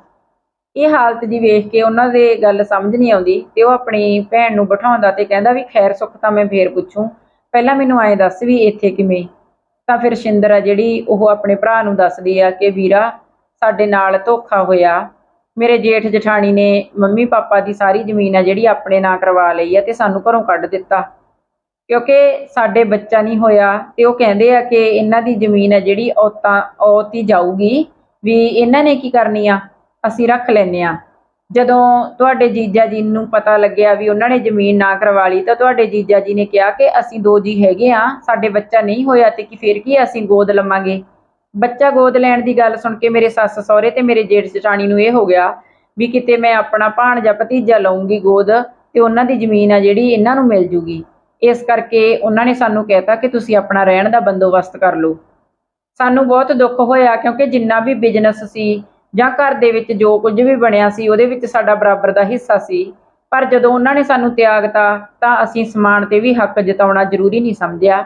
ਇਹ ਹਾਲਤ ਜੀ ਵੇਖ ਕੇ ਉਹਨਾਂ ਦੇ ਗੱਲ ਸਮਝ ਨਹੀਂ ਆਉਂਦੀ ਤੇ ਉਹ ਆਪਣੀ ਭੈਣ ਨੂੰ ਬਿਠਾਉਂਦਾ ਤੇ ਕਹਿੰਦਾ ਵੀ ਖੈਰ ਸੁੱਖ ਤਾਂ ਮੈਂ ਫੇਰ ਪੁੱਛੂੰ। ਪਹਿਲਾਂ ਮੈਨੂੰ ਐਂ ਦੱਸ ਵੀ ਇੱਥੇ ਕਿਵੇਂ? ਤਾਂ ਫਿਰ ਸ਼ਿੰਦਰ ਆ ਜਿਹੜੀ ਉਹ ਆਪਣੇ ਭਰਾ ਨੂੰ ਦੱਸਦੀ ਆ ਕਿ ਵੀਰਾ, ਸਾਡੇ ਨਾਲ ਧੋਖਾ ਹੋਇਆ। ਮੇਰੇ ਜੇਠ ਜਠਾਣੀ ਨੇ ਮੰਮੀ ਪਾਪਾ ਦੀ ਸਾਰੀ ਜ਼ਮੀਨ ਆ ਜਿਹੜੀ ਆਪਣੇ ਨਾਂ ਕਰਵਾ ਲਈ ਆ ਤੇ ਸਾਨੂੰ ਘਰੋਂ ਕੱਢ ਦਿੱਤਾ। ਕਿਉਂਕਿ ਸਾਡੇ ਬੱਚਾ ਨਹੀਂ ਹੋਇਆ ਤੇ ਉਹ ਕਹਿੰਦੇ ਆ ਕਿ ਇਹਨਾਂ ਦੀ ਜ਼ਮੀਨ ਆ ਜਿਹੜੀ ਔਤਾਂ ਔਤ ਹੀ ਜਾਊਗੀ। ਵੀ ਇਹਨਾਂ ਨੇ ਕੀ ਕਰਨੀ ਆ? ਅਸੀਂ ਰੱਖ ਲੈਨੇ ਆ ਜਦੋਂ ਤੁਹਾਡੇ ਜੀਜਾ ਜੀ ਨੂੰ ਪਤਾ ਲੱਗਿਆ ਵੀ ਉਹਨਾਂ ਨੇ ਜ਼ਮੀਨ ਨਾ ਕਰਵਾ ਲਈ, ਤਾਂ ਤੁਹਾਡੇ ਜੀਜਾ ਜੀ ਨੇ ਕਿਹਾ ਕਿ ਅਸੀਂ ਦੋ ਜੀ ਹੈਗੇ ਆ ਸਾਡੇ ਬੱਚਾ ਨਹੀਂ ਹੋਇਆ ਤੇ ਕੀ ਫਿਰ ਕੀ ਅਸੀਂ ਗੋਦ ਲਵਾਂਗੇ? ਬੱਚਾ ਗੋਦ ਲੈਣ ਦੀ ਗੱਲ ਸੁਣ ਕੇ ਮੇਰੇ ਸੱਸ ਸਹੁਰੇ ਤੇ ਮੇਰੇ ਜੇਠ ਜਠਾਣੀ ਨੂੰ ਇਹ ਹੋ ਗਿਆ ਵੀ ਕਿਤੇ ਮੈਂ ਆਪਣਾ ਭਾਣਜਾ ਭਤੀਜਾ ਲਊਂਗੀ ਗੋਦ ਤੇ ਉਹਨਾਂ ਦੀ ਜ਼ਮੀਨ ਆ ਜਿਹੜੀ ਇਹਨਾਂ ਨੂੰ ਮਿਲ ਜੂਗੀ। ਇਸ ਕਰਕੇ ਉਹਨਾਂ ਨੇ ਸਾਨੂੰ ਕਹਿਤਾ ਕਿ ਤੁਸੀਂ ਆਪਣਾ ਰਹਿਣ ਦਾ ਬੰਦੋਬਸਤ ਕਰ ਲਓ। ਸਾਨੂੰ ਬਹੁਤ ਦੁੱਖ ਹੋਇਆ ਕਿਉਂਕਿ ਜਿੰਨਾ ਵੀ ਬਿਜ਼ਨਸ ਸੀ ਜਾਂ ਘਰ ਦੇ ਵਿੱਚ ਜੋ ਕੁਝ ਵੀ ਬਣਿਆ ਸੀ, ਉਹਦੇ ਵਿੱਚ ਸਾਡਾ ਬਰਾਬਰ ਦਾ ਹਿੱਸਾ ਸੀ। ਪਰ ਜਦੋਂ ਉਹਨਾਂ ਨੇ ਸਾਨੂੰ ਤਿਆਗਤਾ ਤਾਂ ਅਸੀਂ ਸਮਾਨ ਤੇ ਵੀ ਹੱਕ ਜਤਾਉਣਾ ਜ਼ਰੂਰੀ ਨਹੀਂ ਸਮਝਿਆ।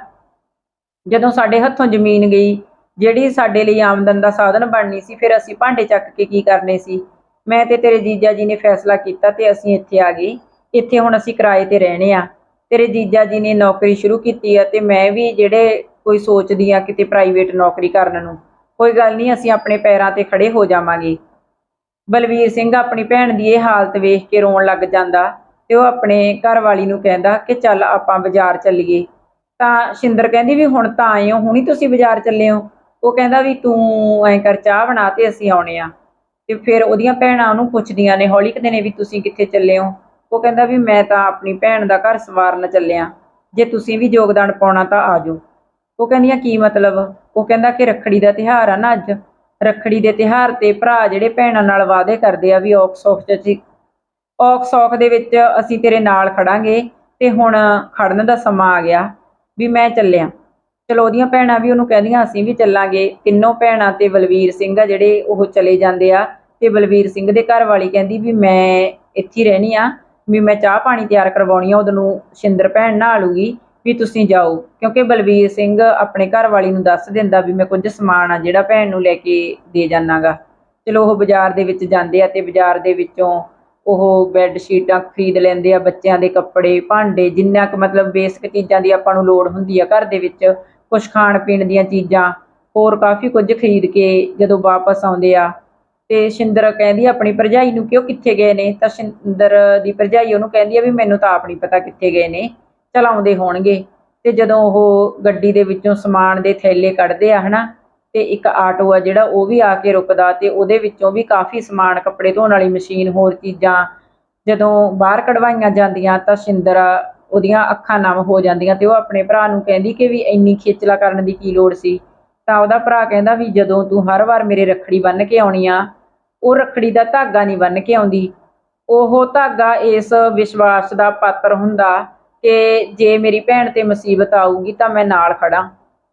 ਜਦੋਂ ਸਾਡੇ ਹੱਥੋਂ ਜ਼ਮੀਨ ਗਈ, ਜਿਹੜੀ ਸਾਡੇ ਲਈ ਆਮਦਨ ਦਾ ਸਾਧਨ ਬਣਨੀ ਸੀ, ਫਿਰ ਅਸੀਂ ਭਾਂਡੇ ਚੱਕ ਕੇ ਕੀ ਕਰਨੇ ਸੀ? ਮੈਂ ਤੇ ਤੇਰੇ ਜੀਜਾ ਜੀ ਨੇ ਫੈਸਲਾ ਕੀਤਾ ਤੇ ਅਸੀਂ ਇੱਥੇ ਆ ਗਏ। ਇੱਥੇ ਹੁਣ ਅਸੀਂ ਕਿਰਾਏ ਤੇ ਰਹਿਣੇ ਆ। ਤੇਰੇ ਜੀਜਾ ਜੀ ਨੇ ਨੌਕਰੀ ਸ਼ੁਰੂ ਕੀਤੀ ਆ ਤੇ ਮੈਂ ਵੀ ਜਿਹੜੇ ਕੋਈ ਸੋਚਦੀ ਆ ਕਿਤੇ ਪ੍ਰਾਈਵੇਟ ਨੌਕਰੀ ਕਰਨ ਨੂੰ। ਕੋਈ ਗੱਲ ਨਹੀਂ, ਅਸੀਂ ਆਪਣੇ ਪੈਰਾਂ ਤੇ ਖੜੇ ਹੋ ਜਾਵਾਂਗੇ। ਬਲਵੀਰ ਸਿੰਘ ਆਪਣੀ ਭੈਣ ਦੀ ਇਹ ਹਾਲਤ ਵੇਖ ਕੇ ਰੋਣ ਲੱਗ ਜਾਂਦਾ ਤੇ ਉਹ ਆਪਣੇ ਘਰ ਵਾਲੀ ਨੂੰ ਕਹਿੰਦਾ ਕਿ ਚੱਲ ਆਪਾਂ ਬਾਜ਼ਾਰ ਚੱਲੀਏ। ਤਾਂ ਸ਼ਿੰਦਰ ਕਹਿੰਦੀ ਵੀ ਹੁਣ ਤਾਂ ਆਏ ਹੋ, ਹੁਣੀ ਤੁਸੀਂ ਬਾਜ਼ਾਰ ਚੱਲੇ ਹੋ? ਉਹ ਕਹਿੰਦਾ ਵੀ ਤੂੰ ਐਂ ਕਰ, ਚਾਹ ਬਣਾ ਤੇ ਅਸੀਂ ਆਉਣੇ ਆ। ਤੇ ਫਿਰ ਉਹਦੀਆਂ ਭੈਣਾਂ ਉਹਨੂੰ ਪੁੱਛਦੀਆਂ ਨੇ, ਹੌਲੀ ਕਦੇ ਨੇ ਵੀ ਤੁਸੀਂ ਕਿੱਥੇ ਚੱਲੇ ਹੋ? ਉਹ ਕਹਿੰਦਾ ਵੀ ਮੈਂ ਤਾਂ ਆਪਣੀ ਭੈਣ ਦਾ ਘਰ ਸਵਾਰਨ ਚੱਲਿਆ। ਜੇ ਤੁਸੀਂ ਵੀ ਯੋਗਦਾਨ ਪਾਉਣਾ ਤਾਂ ਆ ਜਾਓ। ਉਹ ਕਹਿੰਦੀਆਂ, ਕੀ ਮਤਲਬ? ਉਹ ਕਹਿੰਦਾ ਕਿ ਰੱਖੜੀ ਦਾ ਤਿਉਹਾਰ ਆ ਨਾ ਅੱਜ। ਰੱਖੜੀ ਦੇ ਤਿਉਹਾਰ ਤੇ ਭਰਾ ਜਿਹੜੇ ਭੈਣਾਂ ਨਾਲ ਵਾਅਦੇ ਕਰਦੇ ਆ ਵੀ ਔਖ ਸੌਖ ਚ ਅਸੀਂ ਔਖ ਸੌਖ ਦੇ ਵਿੱਚ ਅਸੀਂ ਤੇਰੇ ਨਾਲ ਖੜਾਂਗੇ ਤੇ ਹੁਣ ਖੜਨ ਦਾ ਸਮਾਂ ਆ ਗਿਆ ਵੀ ਮੈਂ ਚੱਲਿਆ। ਚਲੋ, ਉਹਦੀਆਂ ਭੈਣਾਂ ਵੀ ਉਹਨੂੰ ਕਹਿੰਦੀਆਂ, ਅਸੀਂ ਵੀ ਚੱਲਾਂਗੇ। ਤਿੰਨੋਂ ਭੈਣਾਂ ਤੇ ਬਲਵੀਰ ਸਿੰਘ ਆ ਜਿਹੜੇ ਉਹ ਚਲੇ ਜਾਂਦੇ ਆ ਤੇ ਬਲਵੀਰ ਸਿੰਘ ਦੇ ਘਰ ਵਾਲੀ ਕਹਿੰਦੀ ਵੀ ਮੈਂ ਇੱਥੇ ਰਹਿਣੀ ਆ, ਵੀ ਮੈਂ ਚਾਹ ਪਾਣੀ ਤਿਆਰ ਕਰਵਾਉਣੀ ਆ, ਉਹਦੋਂ ਨੂੰ ਸ਼ਿੰਦਰ ਭੈਣ ਨਾਲ ਲੂਗੀ। ਵੀ ਤੁਸੀਂ ਜਾਓ। ਕਿਉਂਕਿ ਬਲਵੀਰ ਸਿੰਘ ਆਪਣੇ ਘਰ ਵਾਲੀ ਨੂੰ ਦੱਸ ਦਿੰਦਾ ਵੀ ਮੈਂ ਕੁਝ ਸਮਾਨ ਆ ਜਿਹੜਾ ਭੈਣ ਨੂੰ ਲੈ ਕੇ ਦੇ ਜਾਣਾਗਾ। ਚਲੋ ਉਹ ਬਾਜ਼ਾਰ ਦੇ ਵਿੱਚ ਜਾਂਦੇ ਆ ਤੇ ਬਾਜ਼ਾਰ ਦੇ ਵਿੱਚੋਂ ਉਹ ਬੈੱਡ ਸ਼ੀਟਾਂ ਖਰੀਦ ਲੈਂਦੇ ਆ ਬੱਚਿਆਂ ਦੇ ਕੱਪੜੇ, ਭਾਂਡੇ, ਜਿੰਨਾ ਕੁ ਮਤਲਬ ਬੇਸਿਕ ਚੀਜ਼ਾਂ ਦੀ ਆਪਾਂ ਨੂੰ ਲੋੜ ਹੁੰਦੀ ਆ ਘਰ ਦੇ ਵਿੱਚ ਕੁਝ ਖਾਣ ਪੀਣ ਦੀਆਂ ਚੀਜ਼ਾਂ, ਹੋਰ ਕਾਫੀ ਕੁਝ ਖਰੀਦ ਕੇ ਜਦੋਂ ਵਾਪਸ ਆਉਂਦੇ ਆ। ਤੇ ਸ਼ਿੰਦਰ ਕਹਿੰਦੀ ਆਪਣੀ ਭਰਜਾਈ ਨੂੰ ਕਿ ਉਹ ਕਿੱਥੇ ਗਏ ਨੇ? ਤਾਂ ਸ਼ਿੰਦਰ ਦੀ ਭਰਜਾਈ ਉਹਨੂੰ ਕਹਿੰਦੀ ਆ ਵੀ ਮੈਨੂੰ ਤਾਂ ਆਪ ਨਹੀਂ ਪਤਾ ਕਿੱਥੇ ਗਏ ਨੇ। ਚਲਾਉਂਦੇ ਹੋਣਗੇ। ਤੇ ਜਦੋਂ ਉਹ ਗੱਡੀ ਦੇ ਵਿੱਚੋਂ ਸਮਾਨ ਦੇ ਥੈਲੇ ਕੱਢਦੇ ਆ, ਹਨਾ? ਤੇ ਇੱਕ ਆਟੋ ਆ ਜਿਹੜਾ, ਉਹ ਵੀ ਆ ਕੇ ਰੁਕਦਾ ਤੇ ਉਹਦੇ ਵਿੱਚੋਂ ਵੀ ਕਾਫੀ ਸਮਾਨ, ਕੱਪੜੇ ਧੋਣ ਵਾਲੀ ਮਸ਼ੀਨ, ਹੋਰ ਚੀਜ਼ਾਂ ਜਦੋਂ ਬਾਹਰ ਕਢਵਾਈਆਂ ਜਾਂਦੀਆਂ ਤਾਂ ਸ਼ਿੰਦਰ, ਉਹਦੀਆਂ ਅੱਖਾਂ ਨਮ ਹੋ ਜਾਂਦੀਆਂ ਤੇ ਉਹ ਆਪਣੇ ਭਰਾ ਨੂੰ ਕਹਿੰਦੀ ਕਿ ਵੀ ਇੰਨੀ ਖੇਚਲਾ ਕਰਨ ਦੀ ਕੀ ਲੋੜ ਸੀ? ਤਾਂ ਉਹਦਾ ਭਰਾ ਕਹਿੰਦਾ ਵੀ ਜਦੋਂ ਤੂੰ ਹਰ ਵਾਰ ਮੇਰੇ ਰੱਖੜੀ ਬੰਨ੍ਹ ਕੇ ਆਉਣੀ ਆ, ਉਹ ਰੱਖੜੀ ਦਾ ਧਾਗਾ ਨਹੀਂ ਬੰਨ੍ਹ ਕੇ ਆਉਂਦੀ। ਉਹ ਧਾਗਾ ਇਸ ਵਿਸ਼ਵਾਸ ਦਾ ਪਾਤਰ ਹੁੰਦਾ ਕਿ ਜੇ ਮੇਰੀ ਭੈਣ ਤੇ ਮੁਸੀਬਤ ਆਊਗੀ ਤਾਂ ਮੈਂ ਨਾਲ ਖੜਾਂ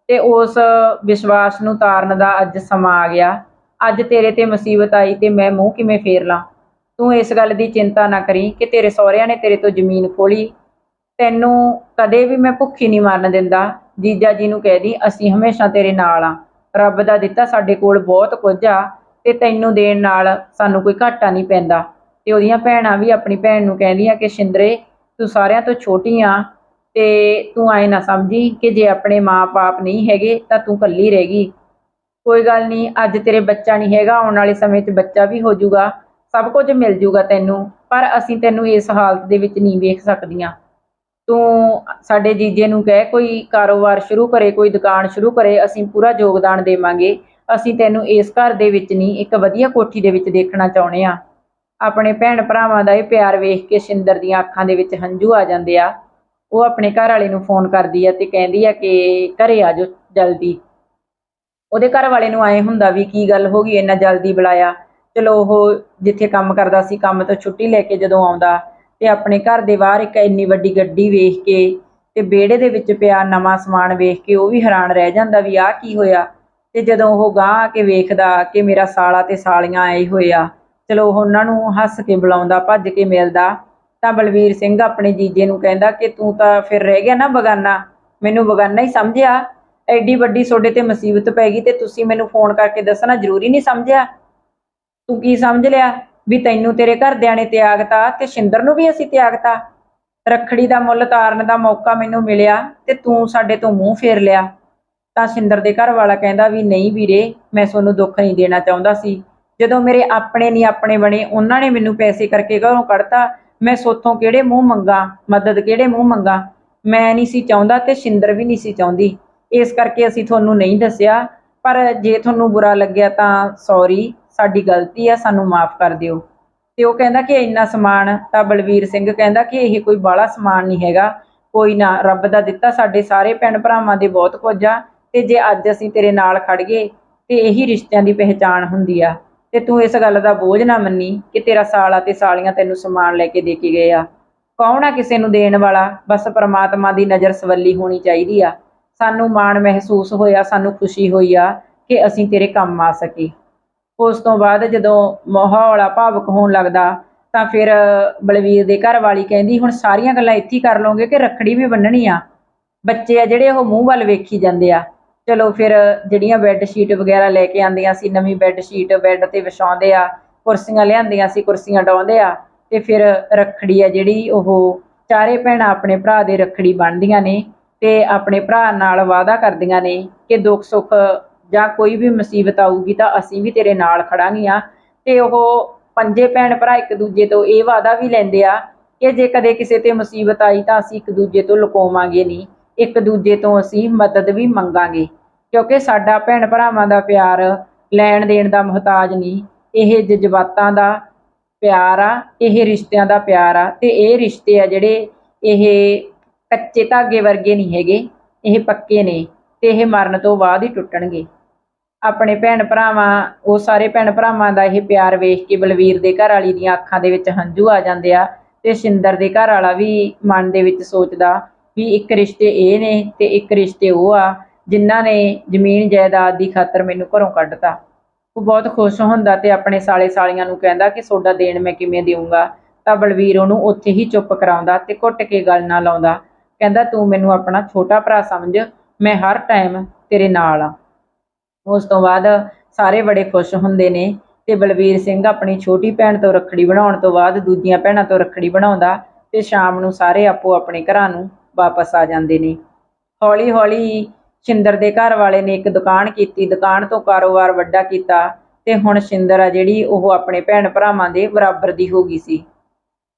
ਤੇ ਉਸ ਵਿਸ਼ਵਾਸ ਨੂੰ ਤਾਰਨ ਦਾ ਅੱਜ ਸਮਾਂ ਆ ਗਿਆ। ਅੱਜ ਤੇਰੇ ਤੇ ਮੁਸੀਬਤ ਆਈ ਤੇ ਮੈਂ ਮੂੰਹ ਕਿਵੇਂ ਫੇਰ ਲਾਂ? ਤੂੰ ਇਸ ਗੱਲ ਦੀ ਚਿੰਤਾ ਨਾ ਕਰੀ ਕਿ ਤੇਰੇ ਸਹੁਰਿਆਂ ਨੇ ਤੇਰੇ ਤੋਂ ਜ਼ਮੀਨ ਖੋਲੀ ਤੈਨੂੰ ਕਦੇ ਵੀ ਮੈਂ ਭੁੱਖੀ ਨਹੀਂ ਮਰਨ ਦਿੰਦਾ। ਜੀਜਾ ਜੀ ਨੂੰ ਕਹਿ ਦੀ, ਅਸੀਂ ਹਮੇਸ਼ਾ ਤੇਰੇ ਨਾਲ ਆ। ਰੱਬ ਦਾ ਦਿੱਤਾ ਸਾਡੇ ਕੋਲ ਬਹੁਤ ਕੁਝ ਆ ਤੇ ਤੈਨੂੰ ਦੇਣ ਨਾਲ ਸਾਨੂੰ ਕੋਈ ਘਾਟਾ ਨਹੀਂ ਪੈਂਦਾ। ਤੇ ਉਹਦੀਆਂ ਭੈਣਾਂ ਵੀ ਆਪਣੀ ਭੈਣ ਨੂੰ ਕਹਿੰਦੀਆਂ ਕਿ, ਸ਼ਿੰਦਰੇ ਤੂੰ ਸਾਰਿਆਂ ਤੋਂ ਛੋਟੀ ਆ ਤੇ ਤੂੰ ਐ ਨਾ ਸਮਝੀ ਕਿ ਜੇ ਆਪਣੇ ਮਾਪੇ ਨਹੀਂ ਹੈਗੇ ਤਾਂ ਤੂੰ ਇਕੱਲੀ ਰਹਿ ਗਈ। ਕੋਈ ਗੱਲ ਨਹੀਂ, ਅੱਜ ਤੇਰੇ ਬੱਚਾ ਨਹੀਂ ਹੈਗਾ, ਆਉਣ ਵਾਲੇ ਸਮੇਂ 'ਚ ਬੱਚਾ ਵੀ ਹੋ ਜਾਊਗਾ, ਸਭ ਕੁਝ ਮਿਲ ਜਾਊਗਾ ਤੈਨੂੰ, ਪਰ ਅਸੀਂ ਤੈਨੂੰ ਇਸ ਹਾਲਤ ਦੇ ਵਿੱਚ ਨਹੀਂ ਵੇਖ ਸਕਦੀਆਂ। ਤੂੰ ਸਾਡੇ ਜੀਜੇ ਨੂੰ ਕਹਿ, ਕੋਈ ਕਾਰੋਬਾਰ ਸ਼ੁਰੂ ਕਰੇ, ਕੋਈ ਦੁਕਾਨ ਸ਼ੁਰੂ ਕਰੇ, ਅਸੀਂ ਪੂਰਾ ਯੋਗਦਾਨ ਦੇਵਾਂਗੇ। ਅਸੀਂ ਤੈਨੂੰ ਇਸ ਘਰ ਦੇ ਵਿੱਚ ਨਹੀਂ, ਇੱਕ ਵਧੀਆ ਕੋਠੀ ਦੇ ਵਿੱਚ ਦੇਖਣਾ ਚਾਹੁੰਦੇ ਆ ਆਪਣੇ ਭੈਣ ਭਰਾਵਾਂ ਦਾ ਇਹ ਪਿਆਰ ਵੇਖ ਕੇ ਸ਼ਿੰਦਰ ਦੀਆਂ ਅੱਖਾਂ ਦੇ ਵਿੱਚ ਹੰਝੂ ਆ ਜਾਂਦੇ ਆ। ਉਹ ਆਪਣੇ ਘਰ ਵਾਲੇ ਨੂੰ ਫੋਨ ਕਰਦੀ ਆ ਤੇ ਕਹਿੰਦੀ ਆ ਕਿ ਘਰੇ ਆ ਜਾਓ ਜਲਦੀ। ਉਹਦੇ ਘਰ ਵਾਲੇ ਨੂੰ ਆਏ ਹੁੰਦਾ ਵੀ ਕੀ ਗੱਲ ਹੋ ਗਈ, ਇੰਨਾ ਜਲਦੀ ਬੁਲਾਇਆ। ਚਲੋ ਉਹ ਜਿੱਥੇ ਕੰਮ ਕਰਦਾ ਸੀ, ਕੰਮ ਤੋਂ ਛੁੱਟੀ ਲੈ ਕੇ ਜਦੋਂ ਆਉਂਦਾ ਤੇ ਆਪਣੇ ਘਰ ਦੇ ਬਾਹਰ ਇੱਕ ਇੰਨੀ ਵੱਡੀ ਗੱਡੀ ਵੇਖ ਕੇ ਤੇ ਵਿਹੜੇ ਦੇ ਵਿੱਚ ਪਿਆ ਨਵਾਂ ਸਮਾਨ ਵੇਖ ਕੇ ਉਹ ਵੀ ਹੈਰਾਨ ਰਹਿ ਜਾਂਦਾ ਵੀ ਆਹ ਕੀ ਹੋਇਆ। ਤੇ ਜਦੋਂ ਉਹ ਗਾਂਹ ਆ ਕੇ ਵੇਖਦਾ ਕਿ ਮੇਰਾ ਸਾਲਾ ਤੇ ਸਾਲੀਆਂ ਆਏ ਹੋਏ ਆ। ਚਲੋ ਉਹਨਾਂ ਨੂੰ ਹੱਸ ਕੇ ਬੁਲਾਉਂਦਾ, ਭੱਜ ਕੇ ਮਿਲਦਾ। ਤਾਂ ਬਲਵੀਰ ਸਿੰਘ ਆਪਣੇ ਜੀਜੇ ਨੂੰ ਕਹਿੰਦਾ ਕਿ ਤੂੰ ਤਾਂ ਫਿਰ ਰਹਿ ਗਿਆ ਨਾ ਬਗਾਨਾ। ਮੈਨੂੰ ਬਗਾਨਾ ਹੀ ਸਮਝਿਆ। ਐਡੀ ਵੱਡੀ ਤੁਹਾਡੇ ਤੇ ਮੁਸੀਬਤ ਪੈ ਗਈ ਤੇ ਤੁਸੀਂ ਮੈਨੂੰ ਫੋਨ ਕਰਕੇ ਦੱਸਣਾ ਜ਼ਰੂਰੀ ਨਹੀਂ ਸਮਝਿਆ। ਤੂੰ ਕੀ ਸਮਝ ਲਿਆ ਵੀ ਤੈਨੂੰ ਤੇਰੇ ਘਰਦਿਆਂ ਨੇ ਤਿਆਗਤਾ ਤੇ ਸ਼ਿੰਦਰ ਨੂੰ ਵੀ ਅਸੀਂ ਤਿਆਗਤਾ? ਰੱਖੜੀ ਦਾ ਮੁੱਲ ਤਾਰਨ ਦਾ ਮੌਕਾ ਮੈਨੂੰ ਮਿਲਿਆ ਤੇ ਤੂੰ ਸਾਡੇ ਤੋਂ ਮੂੰਹ ਫੇਰ ਲਿਆ। ਤਾਂ ਸ਼ਿੰਦਰ ਦੇ ਘਰ ਵਾਲਾ ਕਹਿੰਦਾ ਵੀ, ਨਹੀਂ ਵੀਰੇ, ਮੈਂ ਤੁਹਾਨੂੰ ਦੁੱਖ ਨਹੀਂ ਦੇਣਾ ਚਾਹੁੰਦਾ ਸੀ। ਜਦੋਂ ਮੇਰੇ ਆਪਣੇ ਨਹੀਂ ਆਪਣੇ ਬਣੇ, ਉਹਨਾਂ ਨੇ ਮੈਨੂੰ ਪੈਸੇ ਕਰਕੇ ਘਰੋਂ ਕੱਢਤਾ। ਮੈਂ ਸੋਥੋਂ ਕਿਹੜੇ ਮੂੰਹ ਮੰਗਾ? ਮਦਦ ਕਿਹੜੇ ਮੂੰਹ ਮੰਗਾ? ਮੈਂ ਨਹੀਂ ਸੀ ਚਾਹੁੰਦਾ ਤੇ ਸ਼ਿੰਦਰ ਵੀ ਨਹੀਂ ਸੀ ਚਾਹੁੰਦੀ। ਇਸ ਕਰਕੇ ਅਸੀਂ ਤੁਹਾਨੂੰ ਨਹੀਂ ਦੱਸਿਆ। ਪਰ ਜੇ ਤੁਹਾਨੂੰ ਬੁਰਾ ਲੱਗਿਆ ਤਾਂ ਸੌਰੀ ਸਾਡੀ ਗਲਤੀ ਆ, ਸਾਨੂੰ ਮਾਫ ਕਰ ਦਿਓ। ਤੇ ਉਹ ਕਹਿੰਦਾ ਕਿ ਇੰਨਾ ਸਮਾਨ, ਤਾਂ ਬਲਵੀਰ ਸਿੰਘ ਕਹਿੰਦਾ ਕਿ ਇਹ ਕੋਈ ਬਾਹਲਾ ਸਮਾਨ ਨਹੀਂ ਹੈਗਾ। ਕੋਈ ਨਾ, ਰੱਬ ਦਾ ਦਿੱਤਾ ਸਾਡੇ ਸਾਰੇ ਭੈਣ ਭਰਾਵਾਂ ਦੇ ਬਹੁਤ ਕੁਝ ਆ ਤੇ ਜੇ ਅੱਜ ਅਸੀਂ ਤੇਰੇ ਨਾਲ ਖੜ ਗਏ, ਤੇ ਇਹੀ ਰਿਸ਼ਤਿਆਂ ਦੀ ਪਹਿਚਾਣ ਹੁੰਦੀ ਆ। ਤੇ ਤੂੰ ਇਸ ਗੱਲ ਦਾ ਬੋਝ ਨਾ ਮੰਨੀ ਕਿ ਤੇਰਾ ਸਾਲਾ ਤੇ ਸਾਲੀਆਂ ਤੈਨੂੰ ਸਮਾਨ ਲੈ ਕੇ ਦੇ ਕੇ ਗਏ ਆ। ਕੌਣ ਆ ਕਿਸੇ ਨੂੰ ਦੇਣ ਵਾਲਾ? ਬਸ ਪ੍ਰਮਾਤਮਾ ਦੀ ਨਜ਼ਰ ਸਵੱਲੀ ਹੋਣੀ ਚਾਹੀਦੀ ਆ। ਸਾਨੂੰ ਮਾਣ ਮਹਿਸੂਸ ਹੋਇਆ, ਸਾਨੂੰ ਖੁਸ਼ੀ ਹੋਈ ਆ ਕਿ ਅਸੀਂ ਤੇਰੇ ਕੰਮ ਆ ਸਕੇ। ਉਸ ਤੋਂ ਬਾਅਦ ਜਦੋਂ ਮਾਹੌਲ ਭਾਵਕ ਹੋਣ ਲੱਗਦਾ, ਤਾਂ ਫਿਰ ਬਲਵੀਰ ਦੇ ਘਰ ਵਾਲੀ ਕਹਿੰਦੀ, ਹੁਣ ਸਾਰੀਆਂ ਗੱਲਾਂ ਇੱਥੇ ਕਰ ਲਓਗੇ ਕਿ ਰੱਖੜੀ ਵੀ ਬੰਨਣੀ ਆ? ਬੱਚੇ ਆ ਜਿਹੜੇ ਉਹ ਮੂੰਹ ਵੱਲ ਵੇਖੀ ਜਾਂਦੇ ਆ। ਚਲੋ ਫਿਰ ਜਿਹੜੀਆਂ ਬੈੱਡ ਸ਼ੀਟ ਵਗੈਰਾ ਲੈ ਕੇ ਆਂਦੀਆਂ ਸੀ, ਨਵੀਂ ਬੈੱਡ ਸ਼ੀਟ ਬੈੱਡ ਤੇ ਵਿਛਾਉਂਦੇ ਆ, ਕੁਰਸੀਆਂ ਲਿਆਂਦੀਆਂ ਸੀ, ਕੁਰਸੀਆਂ ਡਾਉਂਦੇ ਆ ਤੇ ਫਿਰ ਰੱਖੜੀ ਆ ਜਿਹੜੀ ਉਹ ਚਾਰੇ ਭੈਣਾਂ ਆਪਣੇ ਭਰਾ ਦੇ ਰੱਖੜੀ ਬਣਦੀਆਂ ਨੇ ਤੇ ਆਪਣੇ ਭਰਾ ਨਾਲ ਵਾਅਦਾ ਕਰਦੀਆਂ ਨੇ ਕਿ ਦੁੱਖ ਸੁੱਖ ਜਾਂ ਕੋਈ ਵੀ ਮੁਸੀਬਤ ਆਊਗੀ ਤਾਂ ਅਸੀਂ ਵੀ ਤੇਰੇ ਨਾਲ ਖੜਾਂਗੀਆਂ ਤੇ ਉਹ ਪੰਜੇ ਭੈਣ ਭਰਾ ਇੱਕ ਦੂਜੇ ਤੋਂ ਇਹ ਵਾਅਦਾ ਵੀ ਲੈਂਦੇ ਆ ਕਿ ਜੇ ਕਦੇ ਕਿਸੇ ਤੇ ਮੁਸੀਬਤ ਆਈ ਤਾਂ ਅਸੀਂ ਇੱਕ ਦੂਜੇ ਤੋਂ ਲੁਕੋਵਾਂਗੇ ਨਹੀਂ, ਇੱਕ ਦੂਜੇ ਤੋਂ ਅਸੀਂ ਮਦਦ ਵੀ ਮੰਗਾਂਗੇ। ਕਿਉਂਕਿ ਸਾਡਾ ਭੈਣ ਭਰਾਵਾਂ ਦਾ ਪਿਆਰ ਲੈਣ ਦੇਣ ਦਾ ਮੁਹਤਾਜ ਨਹੀਂ, ਇਹ ਜਜ਼ਬਾਤਾਂ ਦਾ ਪਿਆਰ ਆ, ਇਹ ਰਿਸ਼ਤਿਆਂ ਦਾ ਪਿਆਰ ਆ ਤੇ ਇਹ ਰਿਸ਼ਤੇ ਆ ਜਿਹੜੇ ਇਹ ਕੱਚੇ ਧਾਗੇ ਵਰਗੇ ਨਹੀਂ ਹੈਗੇ, ਇਹ ਪੱਕੇ ਨੇ ਤੇ ਇਹ ਮਰਨ ਤੋਂ ਬਾਅਦ ਹੀ ਟੁੱਟਣਗੇ। ਆਪਣੇ ਭੈਣ ਭਰਾਵਾਂ, ਉਹ ਸਾਰੇ ਭੈਣ ਭਰਾਵਾਂ ਦਾ ਇਹ ਪਿਆਰ ਵੇਖ ਕੇ ਬਲਵੀਰ ਦੇ ਘਰ ਵਾਲੀ ਦੀਆਂ ਅੱਖਾਂ ਦੇ ਵਿੱਚ ਹੰਝੂ ਆ ਜਾਂਦੇ ਆ ਤੇ ਸ਼ਿੰਦਰ ਦੇ ਘਰ ਵਾਲਾ ਵੀ ਮਨ ਦੇ ਵਿੱਚ ਸੋਚਦਾ ਵੀ ਇੱਕ ਰਿਸ਼ਤੇ ਇਹ ਨੇ ਤੇ ਇੱਕ ਰਿਸ਼ਤੇ ਉਹ ਆ। ਜਿਨ੍ਹਾਂ ਨੇ ਜ਼ਮੀਨ ਜਾਇਦਾਦ ਦੀ ਖਾਤਰ ਮੈਨੂੰ ਘਰੋਂ ਕੱਢਤਾ। ਉਹ ਬਹੁਤ ਖੁਸ਼ ਹੁੰਦਾ ਤੇ ਆਪਣੇ ਸਾਲੇ ਸਾਲੀਆਂ ਨੂੰ ਕਹਿੰਦਾ ਕਿ ਸੋਡਾ ਦੇਣ ਮੈਂ ਕਿਵੇਂ ਦੇਵਾਂਗਾ ਤਾਂ ਬਲਵੀਰ ਉਹਨੂੰ ਉੱਥੇ ਹੀ ਚੁੱਪ ਕਰਾਉਂਦਾ ਤੇ ਘੁੱਟ ਕੇ ਗੱਲ ਨਾ ਲਾਉਂਦਾ। ਕਹਿੰਦਾ, ਤੂੰ ਮੈਨੂੰ ਆਪਣਾ ਛੋਟਾ ਭਰਾ ਸਮਝ, ਮੈਂ ਹਰ ਟਾਈਮ ਤੇਰੇ ਨਾਲ ਆ। ਉਸ ਤੋਂ ਬਾਅਦ ਸਾਰੇ ਬੜੇ ਖੁਸ਼ ਹੁੰਦੇ ਨੇ ਤੇ ਬਲਵੀਰ ਸਿੰਘ ਆਪਣੀ ਛੋਟੀ ਭੈਣ ਤੋਂ ਰੱਖੜੀ ਬਣਾਉਣ ਤੋਂ ਬਾਅਦ ਦੂਜੀਆਂ ਭੈਣਾਂ ਤੋਂ ਰੱਖੜੀ ਬਣਾਉਂਦਾ ਤੇ ਸ਼ਾਮ ਨੂੰ ਸਾਰੇ ਆਪੋ ਆਪਣੇ ਘਰਾਂ ਨੂੰ ਵਾਪਸ ਆ ਜਾਂਦੇ ਨੇ। ਹੌਲੀ ਹੌਲੀ ਸ਼ਿੰਦਰ ਦੇ ਘਰ ਵਾਲੇ ਨੇ ਇੱਕ ਦੁਕਾਨ ਕੀਤੀ, ਦੁਕਾਨ ਤੋਂ ਕਾਰੋਬਾਰ ਵੱਡਾ ਕੀਤਾ ਤੇ ਹੁਣ ਸ਼ਿੰਦਰ ਆ ਜਿਹੜੀ ਉਹ ਆਪਣੇ ਭੈਣ ਭਰਾਵਾਂ ਦੇ ਬਰਾਬਰ ਦੀ ਹੋ ਗਈ ਸੀ।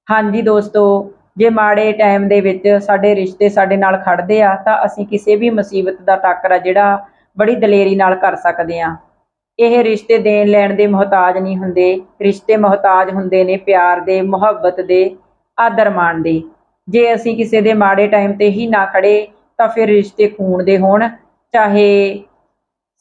ਹਾਂਜੀ ਦੋਸਤੋ, ਜੇ ਮਾੜੇ ਟਾਈਮ ਦੇ ਵਿੱਚ ਸਾਡੇ ਰਿਸ਼ਤੇ ਸਾਡੇ ਨਾਲ ਖੜਦੇ ਆ, ਤਾਂ ਅਸੀਂ ਕਿਸੇ ਵੀ ਮੁਸੀਬਤ ਦਾ ਟੱਕਰਾ ਜਿਹੜਾ ਬੜੀ ਦਲੇਰੀ ਨਾਲ ਕਰ ਸਕਦੇ ਆ। ਇਹ ਰਿਸ਼ਤੇ ਦੇਣ ਲੈਣ ਦੇ ਮੁਹਤਾਜ ਨਹੀਂ ਹੁੰਦੇ, ਰਿਸ਼ਤੇ ਮੁਹਤਾਜ ਹੁੰਦੇ ਨੇ ਪਿਆਰ ਦੇ, ਮੁਹੱਬਤ ਦੇ ਆਦਰ ਮਾਣ ਦੇ। ਜੇ ਅਸੀਂ ਕਿਸੇ ਦੇ ਮਾੜੇ ਟਾਈਮ ਤੇ ਹੀ ਨਾ ਖੜੇ ਤਾਂ ਫਿਰ ਰਿਸ਼ਤੇ ਖੂਨ ਦੇ ਹੋਣ, ਚਾਹੇ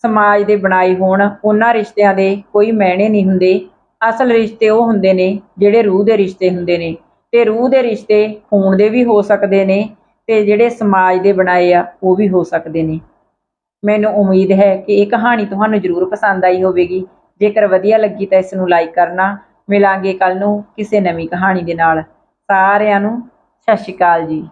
ਸਮਾਜ ਦੇ ਬਣਾਏ ਹੋਣ, ਉਹਨਾਂ ਰਿਸ਼ਤਿਆਂ ਦੇ ਕੋਈ ਮਾਇਨੇ ਨਹੀਂ ਹੁੰਦੇ। ਅਸਲ ਰਿਸ਼ਤੇ ਉਹ ਹੁੰਦੇ ਨੇ ਜਿਹੜੇ ਰੂਹ ਦੇ ਰਿਸ਼ਤੇ ਹੁੰਦੇ ਨੇ ਤੇ ਰੂਹ ਦੇ ਰਿਸ਼ਤੇ ਖੂਨ ਦੇ ਵੀ ਹੋ ਸਕਦੇ ਨੇ ਤੇ ਜਿਹੜੇ ਸਮਾਜ ਦੇ ਬਣਾਏ ਆ, ਉਹ ਵੀ ਹੋ ਸਕਦੇ ਨੇ। ਮੈਨੂੰ ਉਮੀਦ ਹੈ ਕਿ ਇਹ ਕਹਾਣੀ ਤੁਹਾਨੂੰ ਜ਼ਰੂਰ ਪਸੰਦ ਆਈ ਹੋਵੇਗੀ। ਜੇਕਰ ਵਧੀਆ ਲੱਗੀ ਤਾਂ ਇਸ ਨੂੰ ਲਾਈਕ ਕਰਨਾ। ਮਿਲਾਂਗੇ ਕੱਲ ਨੂੰ ਕਿਸੇ ਨਵੀਂ ਕਹਾਣੀ ਦੇ ਨਾਲ। ਸਾਰਿਆਂ ਨੂੰ ਸਤਿ ਸ਼੍ਰੀ ਅਕਾਲ ਜੀ।